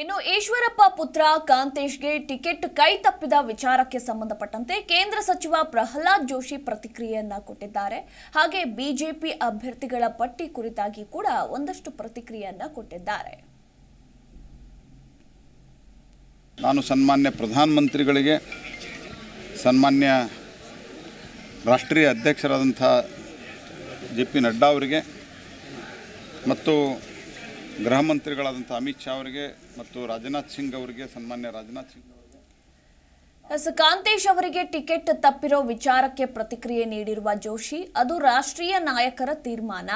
ಇನ್ನು ಈಶ್ವರಪ್ಪ ಪುತ್ರ ಕಾಂತೇಶ್ಗೆ ಟಿಕೆಟ್ ಕೈ ತಪ್ಪಿದ ವಿಚಾರಕ್ಕೆ ಸಂಬಂಧಪಟ್ಟಂತೆ ಕೇಂದ್ರ ಸಚಿವ ಪ್ರಹ್ಲಾದ್ ಜೋಶಿ ಪ್ರತಿಕ್ರಿಯೆಯನ್ನ ಕೊಟ್ಟಿದ್ದಾರೆ. ಹಾಗೆ ಬಿಜೆಪಿ ಅಭ್ಯರ್ಥಿಗಳ ಪಟ್ಟಿ ಕುರಿತಾಗಿ ಕೂಡ ಒಂದಷ್ಟು ಪ್ರತಿಕ್ರಿಯೆಯನ್ನ ಕೊಟ್ಟಿದ್ದಾರೆ. ನಾನು ಸನ್ಮಾನ್ಯ ಪ್ರಧಾನಮಂತ್ರಿಗಳಿಗೆ, ಸನ್ಮಾನ್ಯ ರಾಷ್ಟ್ರೀಯ ಅಧ್ಯಕ್ಷರಾದಂಥ ಜೆ ಪಿ ನಡ್ಡಾ ಅವರಿಗೆ, ಮತ್ತು ಗೃಹ ಮಂತ್ರಿಗಳಾದಂಥ ಅಮಿತ್ ಶಾ ಅವರಿಗೆ ಮತ್ತು ರಾಜನಾಥ್ ಸಿಂಗ್ ಅವರಿಗೆ, ಸನ್ಮಾನ್ಯ ರಾಜನಾಥ್ ಸಿಂಗ್ ಎಸ್, ಕಾಂತೇಶ್ ಅವರಿಗೆ ಟಿಕೆಟ್ ತಪ್ಪಿರೋ ವಿಚಾರಕ್ಕೆ ಪ್ರತಿಕ್ರಿಯೆ ನೀಡಿರುವ ಜೋಶಿ, ಅದು ರಾಷ್ಟ್ರೀಯ ನಾಯಕರ ತೀರ್ಮಾನ.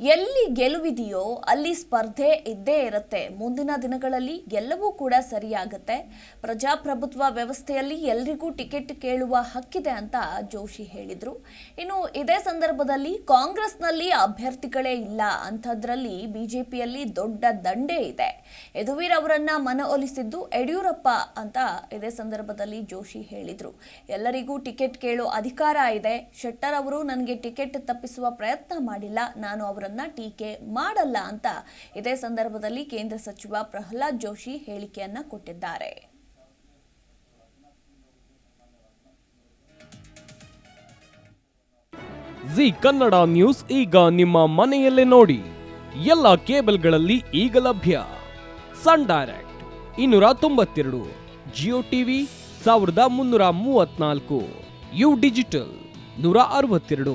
ಎಲ್ಲಿ ಗೆಲುವಿದೆಯೋ ಅಲ್ಲಿ ಸ್ಪರ್ಧೆ ಇದ್ದೇ ಇರುತ್ತೆ. ಮುಂದಿನ ದಿನಗಳಲ್ಲಿ ಎಲ್ಲವೂ ಕೂಡ ಸರಿಯಾಗುತ್ತೆ. ಪ್ರಜಾಪ್ರಭುತ್ವ ವ್ಯವಸ್ಥೆಯಲ್ಲಿ ಎಲ್ರಿಗೂ ಟಿಕೆಟ್ ಕೇಳುವ ಹಕ್ಕಿದೆ ಅಂತ ಜೋಶಿ ಹೇಳಿದರು. ಇನ್ನು ಇದೇ ಸಂದರ್ಭದಲ್ಲಿ ಕಾಂಗ್ರೆಸ್ನಲ್ಲಿ ಅಭ್ಯರ್ಥಿಗಳೇ ಇಲ್ಲ ಅಂಥದ್ರಲ್ಲಿ ಬಿಜೆಪಿಯಲ್ಲಿ ದೊಡ್ಡ ದಂಡೆ ಇದೆ. ಯದುವೀರ್ ಅವರನ್ನ ಮನವೊಲಿಸಿದ್ದು ಯಡಿಯೂರಪ್ಪ ಅಂತ ಇದೇ ಸಂದರ್ಭದಲ್ಲಿ ಜೋಶಿ ಹೇಳಿದರು. ಎಲ್ಲರಿಗೂ ಟಿಕೆಟ್ ಕೇಳೋ ಅಧಿಕಾರ ಇದೆ. ಶೆಟ್ಟರ್ ಅವರು ನನಗೆ ಟಿಕೆಟ್ ತಪ್ಪಿಸುವ ಪ್ರಯತ್ನ ಮಾಡಿಲ್ಲ. ನಾನು ಅವರನ್ನ ಟೀಕೆ ಮಾಡಲ್ಲ ಅಂತ ಇದೇ ಸಂದರ್ಭದಲ್ಲಿ ಕೇಂದ್ರ ಸಚಿವ ಪ್ರಹ್ಲಾದ್ ಜೋಶಿ ಹೇಳಿಕೆಯನ್ನ ಕೊಟ್ಟಿದ್ದಾರೆ. ಜಿ ಕನ್ನಡ ನ್ಯೂಸ್ ಈಗ ನಿಮ್ಮ ಮನೆಯಲ್ಲೇ ನೋಡಿ. ಎಲ್ಲ ಕೇಬಲ್ಗಳಲ್ಲಿ ಈಗ ಲಭ್ಯ. ಸನ್ ಡೈರೆಕ್ಟ್ ಇನ್ನೂರ ತೊಂಬತ್ತೆರಡು ಜಿಯೋ ಟಿವಿ ಸಾವಿರದ ಮುನ್ನೂರ ಮೂವತ್ನಾಲ್ಕು ಯು ಡಿಜಿಟಲ್ ನೂರ ಅರವತ್ತೆರಡು.